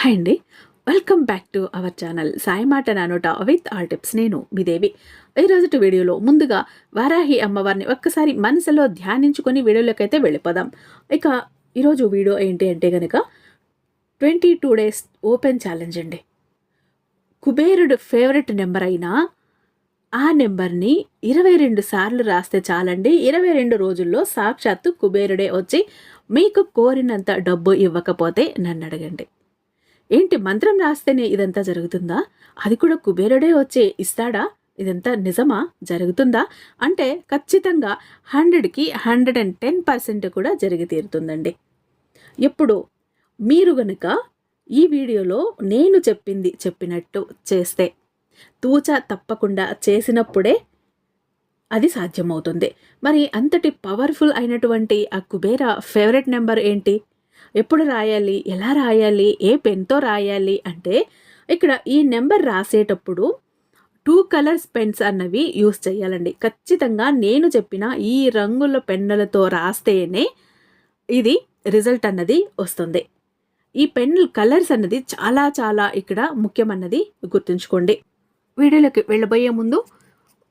Hi అండి. Welcome back to our channel Sai మాట నానోట విత్ ఆల్ టిప్స్. నేను మీ దేవి. ఈరోజు వీడియోలో ముందుగా వారాహి అమ్మవారిని ఒక్కసారి మనసులో ధ్యానించుకొని వీడియోలోకి అయితే వెళ్ళిపోదాం. ఇక ఈరోజు వీడియో ఏంటి అంటే కనుక twenty two days open challenge అండి. కుబేరుడు ఫేవరెట్ నెంబర్ అయినా ఆ నెంబర్ని ఇరవై రెండు సార్లు రాస్తే చాలండి. ఇరవై రెండు రోజుల్లో సాక్షాత్తు కుబేరుడే వచ్చి మీకు కోరినంత డబ్బు ఇవ్వకపోతే నన్ను అడగండి. ఏంటి మంత్రం రాస్తేనే ఇదంతా జరుగుతుందా? అది కూడా కుబేరుడే వచ్చి ఇస్తాడా? ఇదంతా నిజమా? జరుగుతుందా? అంటే ఖచ్చితంగా హండ్రెడ్కి హండ్రెడ్ అండ్ టెన్ పర్సెంట్ కూడా జరిగి తీరుతుందండి. ఎప్పుడు? మీరు గనుక ఈ వీడియోలో నేను చెప్పింది చెప్పినట్టు చేస్తే తూచ తప్పకుండా చేసినప్పుడే అది సాధ్యమవుతుంది. మరి అంతటి పవర్ఫుల్ అయినటువంటి ఆ కుబేర ఫేవరెట్ నెంబర్ ఏంటి? ఎప్పుడు రాయాలి? ఎలా రాయాలి? ఏ పెన్తో రాయాలి? అంటే ఇక్కడ ఈ నెంబర్ రాసేటప్పుడు టూ కలర్స్ పెన్స్ అన్నవి యూస్ చేయాలండి. ఖచ్చితంగా నేను చెప్పిన ఈ రంగుల పెన్నులతో రాస్తేనే ఇది రిజల్ట్ అన్నది వస్తుంది. ఈ పెన్ కలర్స్ అన్నది చాలా చాలా ఇక్కడ ముఖ్యమన్నది గుర్తుంచుకోండి. వీడియోలోకి వెళ్ళబోయే ముందు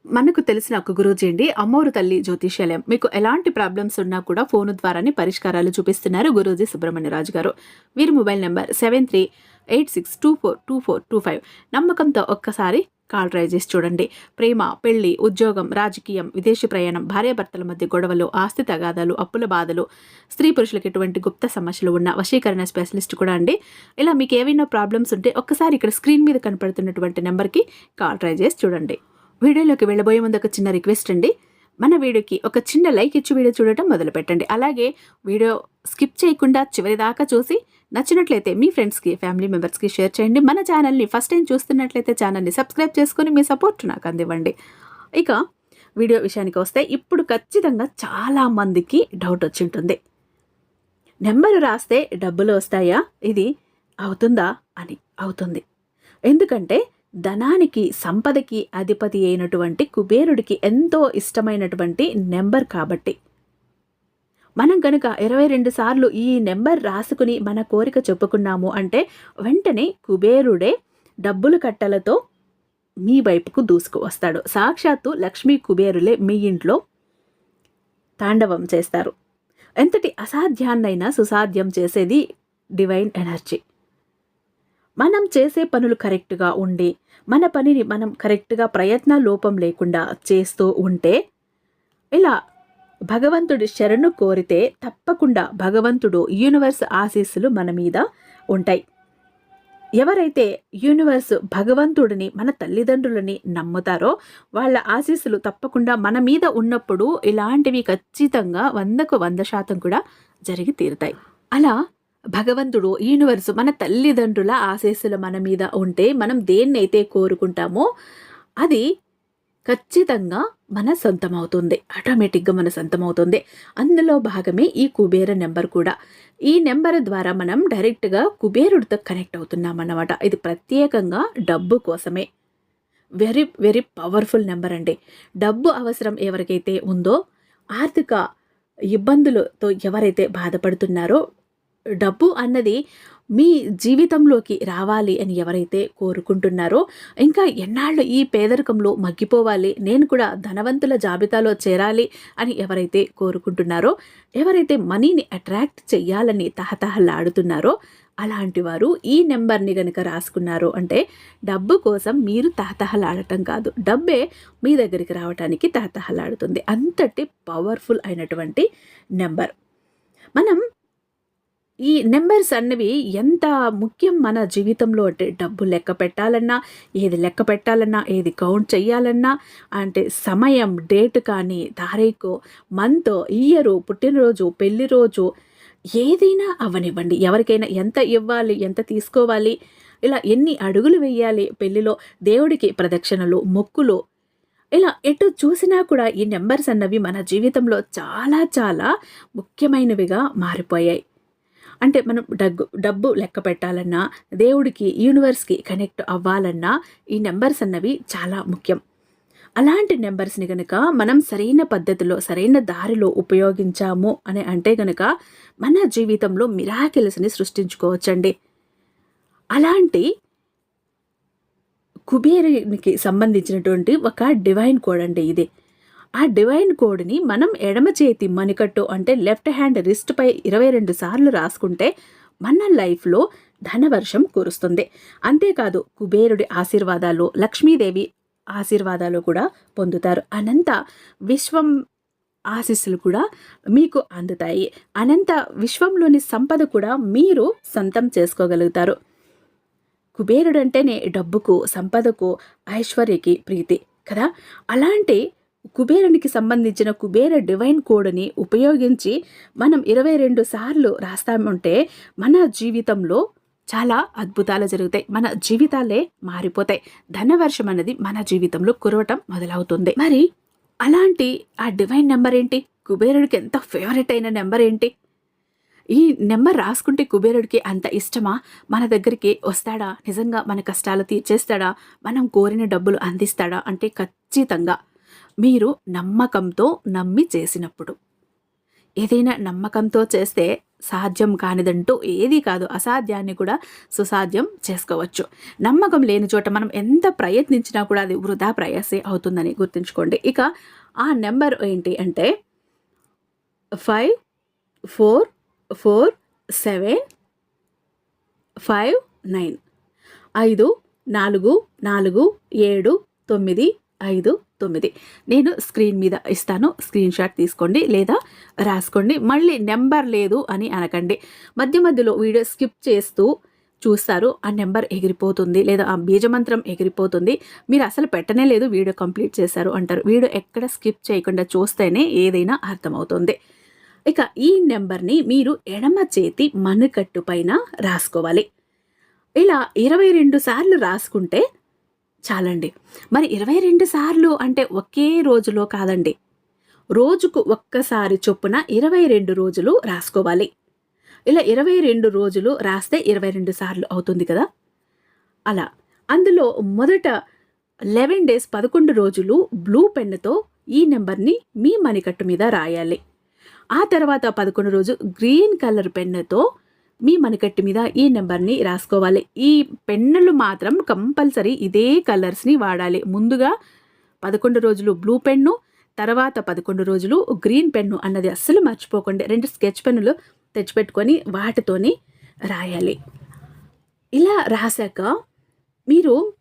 మనకు తెలిసిన ఒక గురూజీ అండి అమ్మోరు తల్లి జ్యోతిష్యాలయం. మీకు ఎలాంటి ప్రాబ్లమ్స్ ఉన్నా కూడా ఫోన్ ద్వారానే పరిష్కారాలు చూపిస్తున్నారు గురూజీ సుబ్రహ్మణ్యరాజు గారు. వీరి mobile number seven three eight six two four two four two five. నమ్మకంతో ఒక్కసారి కాల్ ట్రై చేసి చూడండి. ప్రేమ పెళ్ళి ఉద్యోగం రాజకీయం విదేశీ ప్రయాణం భార్యాభర్తల మధ్య గొడవలు ఆస్తి తగాదాలు అప్పుల బాధలు స్త్రీ పురుషులకు ఎటువంటి గుప్త సమస్యలు ఉన్న వశీకరణ స్పెషలిస్ట్ కూడా అండి. ఇలా మీకు ఏవైనా ప్రాబ్లమ్స్ ఉంటే ఒక్కసారి ఇక్కడ స్క్రీన్ మీద కనపడుతున్నటువంటి నెంబర్కి కాల్ ట్రై చేసి చూడండి. వీడియోలోకి వెళ్ళబోయే ముందు ఒక చిన్న రిక్వెస్ట్ అండి. మన వీడియోకి ఒక చిన్న లైక్ ఇచ్చి వీడియో చూడటం మొదలు పెట్టండి అలాగే వీడియో స్కిప్ చేయకుండా చివరి దాకా చూసి నచ్చినట్లయితే మీ ఫ్రెండ్స్కి ఫ్యామిలీ మెంబర్స్కి షేర్ చేయండి. మన ఛానల్ని ఫస్ట్ టైం చూస్తున్నట్లయితే ఛానల్ని సబ్స్క్రైబ్ చేసుకొని మీ సపోర్ట్ నాకు అందివ్వండి. ఇక వీడియో విషయానికి వస్తే ఇప్పుడు ఖచ్చితంగా చాలామందికి డౌట్ వచ్చి ఉంటుంది. నెంబరు రాస్తే డబ్బులు వస్తాయా? ఇది అవుతుందా? అని అవుతుంది. ఎందుకంటే ధనానికి సంపదకి అధిపతి అయినటువంటి కుబేరుడికి ఎంతో ఇష్టమైనటువంటి నెంబర్ కాబట్టి. మనం కనుక ఇరవై రెండు సార్లు ఈ నెంబర్ రాసుకుని మన కోరిక చెప్పుకున్నాము అంటే వెంటనే కుబేరుడే డబ్బులు కట్టలతో మీ వైపుకు దూసుకు వస్తాడు. సాక్షాత్తు లక్ష్మీ కుబేరులే మీ ఇంట్లో తాండవం చేస్తారు. ఎంతటి అసాధ్యాన్నైనా సుసాధ్యం చేసేది డివైన్ ఎనర్జీ మనం చేసే పనులు కరెక్ట్గా ఉండి మన పనిని మనం కరెక్ట్గా ప్రయత్న లోపం లేకుండా చేస్తూ ఉంటే ఇలా భగవంతుడి శరణు కోరితే తప్పకుండా భగవంతుడు యూనివర్స్ ఆశీస్సులు మన మీద ఉంటాయి. ఎవరైతే యూనివర్స్ భగవంతుడిని మన తల్లిదండ్రులని నమ్ముతారో వాళ్ళ ఆశీస్సులు తప్పకుండా మన మీద ఉన్నప్పుడు ఇలాంటివి ఖచ్చితంగా వందకు వంద శాతం కూడా జరిగి తీరుతాయి. అలా భగవంతుడు యూనివర్స్ మన తల్లిదండ్రుల ఆశీస్సులు మన మీద ఉంటే మనం దేన్నైతే కోరుకుంటామో అది ఖచ్చితంగా మన సొంతమవుతుంది. ఆటోమేటిక్గా మన సొంతమవుతుంది. అందులో భాగమే ఈ కుబేర నెంబర్ కూడా. ఈ నెంబర్ ద్వారా మనం డైరెక్ట్గా కుబేరుడితో కనెక్ట్ అవుతున్నాం అన్నమాట. ఇది ప్రత్యేకంగా డబ్బు కోసమే. వెరీ వెరీ పవర్ఫుల్ నెంబర్ అండి. డబ్బు అవసరం ఎవరికైతే ఉందో ఆర్థిక ఇబ్బందులతో ఎవరైతే బాధపడుతున్నారో డబ్బు అన్నది మీ జీవితంలోకి రావాలి అని ఎవరైతే కోరుకుంటున్నారో ఇంకా ఎన్నాళ్ళు ఈ పేదరికంలో మగ్గిపోవాలి నేను కూడా ధనవంతుల జాబితాలో చేరాలి అని ఎవరైతే కోరుకుంటున్నారో ఎవరైతే మనీని అట్రాక్ట్ చెయ్యాలని తహతహలాడుతున్నారో అలాంటి వారు ఈ నెంబర్ని కనుక రాసుకున్నారు అంటే డబ్బు కోసం మీరు తహతహలాడటం కాదు డబ్బే మీ దగ్గరికి రావడానికి తహతహలాడుతుంది. అంతటి పవర్ఫుల్ అయినటువంటి నెంబర్. మనం ఈ నెంబర్స్ అన్నవి ఎంత ముఖ్యం మన జీవితంలో? అంటే డబ్బు లెక్క పెట్టాలన్నా ఏది లెక్క పెట్టాలన్నా ఏది కౌంట్ చేయాలన్నా అంటే సమయం డేట్ కానీ తారీఖు మంత్ ఇయరు పుట్టినరోజు పెళ్ళి రోజు ఏదైనా అవనివ్వండి. ఎవరికైనా ఎంత ఇవ్వాలి ఎంత తీసుకోవాలి ఇలా ఎన్ని అడుగులు వేయాలి పెళ్ళిలో దేవుడికి ప్రదక్షిణలు మొక్కులు ఇలా ఎటు చూసినా కూడా ఈ నెంబర్స్ అన్నవి మన జీవితంలో చాలా చాలా ముఖ్యమైనవిగా మారిపోయాయి. అంటే మనం డగ్గు డబ్బు లెక్క పెట్టాలన్నా దేవుడికి యూనివర్స్కి కనెక్ట్ అవ్వాలన్నా ఈ నెంబర్స్ అన్నవి చాలా ముఖ్యం. అలాంటి నెంబర్స్ని కనుక మనం సరైన పద్ధతిలో సరైన దారిలో ఉపయోగించాము అని అంటే కనుక మన జీవితంలో మిరాకిల్స్ని సృష్టించుకోవచ్చండి. అలాంటి కుబేరునికి సంబంధించినటువంటి ఒక డివైన్ కోడ్ అండి ఇది. ఆ డివైన్ కోడ్ని మనం ఎడమ చేతి మణికట్టు అంటే లెఫ్ట్ హ్యాండ్ రిస్ట్ పై ఇరవై రెండు సార్లు రాసుకుంటే మన లైఫ్లో ధనవర్షం కురుస్తుంది. అంతేకాదు కుబేరుడి ఆశీర్వాదాలు లక్ష్మీదేవి ఆశీర్వాదాలు కూడా పొందుతారు. అనంత విశ్వం ఆశీస్సులు కూడా మీకు అందుతాయి. అనంత విశ్వంలోని సంపద కూడా మీరు సొంతం చేసుకోగలుగుతారు. కుబేరుడు అంటేనే డబ్బుకు సంపదకు ఐశ్వర్యకి ప్రీతి కదా? అలాంటి కుబేరునికి సంబంధించిన కుబేర డివైన్ కోడ్ని ఉపయోగించి మనం ఇరవై రెండు సార్లు రాస్తామంటే మన జీవితంలో చాలా అద్భుతాలు జరుగుతాయి. మన జీవితాలే మారిపోతాయి. ధనవర్షం అనేది మన జీవితంలో కురవటం మొదలవుతుంది. మరి అలాంటి ఆ డివైన్ నెంబర్ ఏంటి? కుబేరుడికి ఎంత ఫేవరెట్ అయిన నెంబర్ ఏంటి? ఈ నెంబర్ రాసుకుంటే కుబేరుడికి అంత ఇష్టమా? మన దగ్గరికి వస్తాడా? నిజంగా మన కష్టాలు తీర్చేస్తాడా? మనం కోరిన డబ్బులు అందిస్తాడా? అంటే ఖచ్చితంగా మీరు నమ్మకంతో నమ్మి చేసినప్పుడు. ఏదైనా నమ్మకంతో చేస్తే సాధ్యం కానిదంటూ ఏది కాదు అసాధ్యాన్ని కూడా సుసాధ్యం చేసుకోవచ్చు. నమ్మకం లేని చోట మనం ఎంత ప్రయత్నించినా కూడా అది వృధా ప్రయాసే అవుతుందని గుర్తుంచుకోండి. ఇక ఆ నెంబర్ ఏంటి అంటే five four four seven five nine. ఐదు నాలుగు నాలుగు ఏడు తొమ్మిది ఐదు తొమ్మిది. నేను స్క్రీన్ మీద ఇస్తాను స్క్రీన్ షాట్ తీసుకోండి లేదా రాసుకోండి. మళ్ళీ నెంబర్ లేదు అని అనకండి. మధ్య మధ్యలో వీడియో స్కిప్ చేస్తూ చూస్తారు ఆ నెంబర్ ఎగిరిపోతుంది లేదా ఆ బీజమంత్రం ఎగిరిపోతుంది. మీరు అసలు పెట్టనే లేదు వీడియో కంప్లీట్ చేశారు అంటారు. వీడియో ఎక్కడ స్కిప్ చేయకుండా చూస్తేనే ఏదైనా అర్థమవుతుంది. ఇక ఈ నెంబర్ని మీరు ఎడమ చేతి మనుకట్టు పైన రాసుకోవాలి. ఇలా ఇరవై రెండు సార్లు రాసుకుంటే చాలండి. మరి ఇరవై రెండు సార్లు అంటే ఒకే రోజులో కాదండి. రోజుకు ఒక్కసారి చొప్పున ఇరవై రెండు రోజులు రాసుకోవాలి. ఇలా ఇరవై రెండు రోజులు రాస్తే ఇరవై రెండు సార్లు అవుతుంది కదా? అలా. అందులో మొదట లెవెన్ డేస్ పదకొండు రోజులు బ్లూ పెన్నుతో ఈ నెంబర్ని మీ మణికట్టు మీద రాయాలి. ఆ తర్వాత పదకొండు రోజు గ్రీన్ కలర్ పెన్నుతో మీ మణికట్టు మీద ఈ నెంబర్ని రాసుకోవాలి. ఈ పెన్నులు మాత్రం కంపల్సరీ ఇదే కలర్స్ని వాడాలి. ముందుగా పదకొండు రోజులు బ్లూ పెన్ను తర్వాత పదకొండు రోజులు గ్రీన్ పెన్ను అన్నది అస్సలు మర్చిపోకండి. రెండు స్కెచ్ పెన్నులు తెచ్చిపెట్టుకొని వాటితోని రాయాలి. ఇలా రాశాక మీరు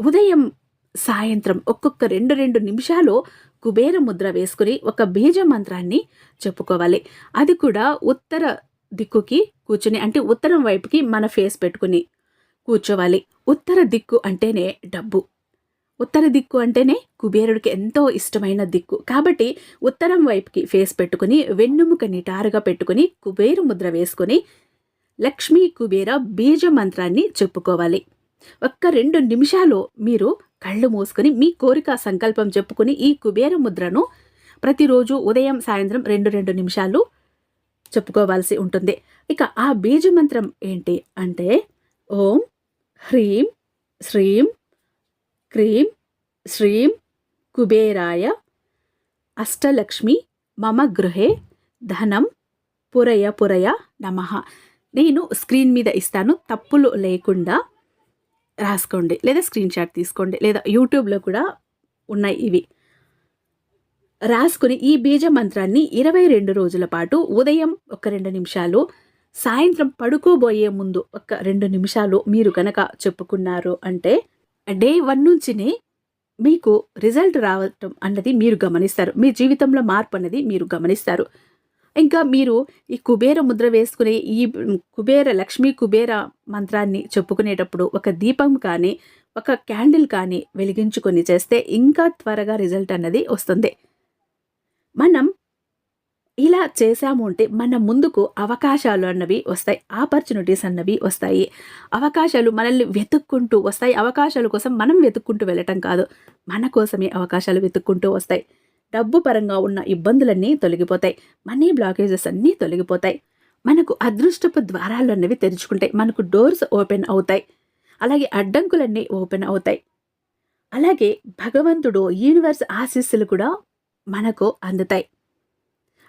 ఉదయం సాయంత్రం ఒక్కొక్క రెండు రెండు నిమిషాలు కుబేర ముద్ర వేసుకుని ఒక బీజ మంత్రాన్ని చెప్పుకోవాలి. అది కూడా ఉత్తర దిక్కుకి కూర్చుని అంటే ఉత్తరం వైపుకి మన ఫేస్ పెట్టుకుని కూర్చోవాలి. ఉత్తర దిక్కు అంటేనే డబ్బు. ఉత్తర దిక్కు అంటేనే కుబేరుడికి ఎంతో ఇష్టమైన దిక్కు. కాబట్టి ఉత్తరం వైపుకి ఫేస్ పెట్టుకుని వెన్నుముక నిటారుగా పెట్టుకుని కుబేరు ముద్ర వేసుకుని లక్ష్మీ కుబేర బీజ మంత్రాన్ని చెప్పుకోవాలి. ఒక్క రెండు నిమిషాలు మీరు కళ్ళు మూసుకొని మీ కోరిక సంకల్పం చెప్పుకుని ఈ కుబేర ముద్రను ప్రతిరోజు ఉదయం సాయంత్రం రెండు రెండు నిమిషాలు చెప్పుకోవాల్సి ఉంటుంది. ఇక ఆ బీజ మంత్రం ఏంటి అంటే ఓం హ్రీం శ్రీం క్రీం శ్రీం కుబేరాయ అష్టలక్ష్మి మమ గృహే ధనం పురయ పురయ నమ. నేను స్క్రీన్ మీద ఇస్తాను తప్పులు లేకుండా రాసుకోండి. లేదా స్క్రీన్ షాట్ తీసుకోండి. లేదా యూట్యూబ్లో కూడా ఉన్నాయి ఇవి. రాసుకుని ఈ బీజ మంత్రాన్ని ఇరవై రెండు రోజుల పాటు ఉదయం ఒక రెండు నిమిషాలు సాయంత్రం పడుకోబోయే ముందు ఒక రెండు నిమిషాలు మీరు కనుక చెప్పుకున్నారు అంటే డే వన్ నుంచినే మీకు రిజల్ట్ రావటం అన్నది మీరు గమనిస్తారు. మీ జీవితంలో మార్పు అన్నది మీరు గమనిస్తారు. ఇంకా మీరు ఈ కుబేర ముద్ర వేసుకునే ఈ కుబేర లక్ష్మీ కుబేర మంత్రాన్ని చెప్పుకునేటప్పుడు ఒక దీపం కానీ ఒక క్యాండిల్ కానీ వెలిగించుకొని చేస్తే ఇంకా త్వరగా రిజల్ట్ అన్నది వస్తుంది. మనం ఇలా చేశాము అంటే మన ముందుకు అవకాశాలు అన్నవి వస్తాయి ఆపర్చునిటీస్ అన్నవి వస్తాయి. అవకాశాలు మనల్ని వెతుక్కుంటూ వస్తాయి. అవకాశాల కోసం మనం వెతుక్కుంటూ వెళ్ళటం కాదు మన కోసమే అవకాశాలు వెతుక్కుంటూ వస్తాయి. డబ్బు పరంగా ఉన్న ఇబ్బందులన్నీ తొలగిపోతాయి. మనీ బ్లాకేజెస్ అన్నీ తొలగిపోతాయి. మనకు అదృష్టపు ద్వారాలు అన్నవి తెరుచుకుంటాయి. మనకు డోర్స్ ఓపెన్ అవుతాయి. అలాగే అడ్డంకులన్నీ ఓపెన్ అవుతాయి. అలాగే భగవంతుడు యూనివర్స్ ఆశీస్సులు కూడా మనకు అందుతాయి.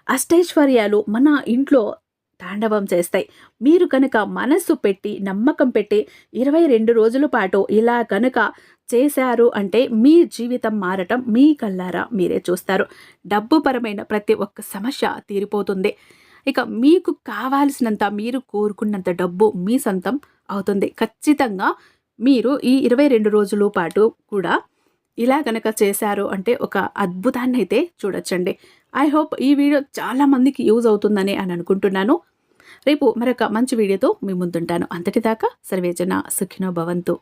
అష్టైశ్వర్యాలు మన ఇంట్లో తాండవం చేస్తాయి. మీరు కనుక మనస్సు పెట్టి నమ్మకం పెట్టి ఇరవై రెండు రోజుల పాటు ఇలా కనుక చేశారు అంటే మీ జీవితం మారటం మీ కల్లారా మీరే చూస్తారు. డబ్బు పరమైన ప్రతి ఒక్క సమస్య తీరిపోతుంది. ఇక మీకు కావాల్సినంత మీరు కోరుకున్నంత డబ్బు మీ సొంతం అవుతుంది. ఖచ్చితంగా మీరు ఈ ఇరవై రెండు రోజుల పాటు కూడా ఇలా గనక చేశారు అంటే ఒక అద్భుతాన్ని అయితే చూడొచ్చండి. ఐ హోప్ ఈ వీడియో చాలా మందికి యూజ్ అవుతుందని అని అనుకుంటున్నాను. రేపు మరొక మంచి వీడియోతో మీ ముందుంటాను. అంతటిదాకా సర్వేజన సుఖినో భవంతు.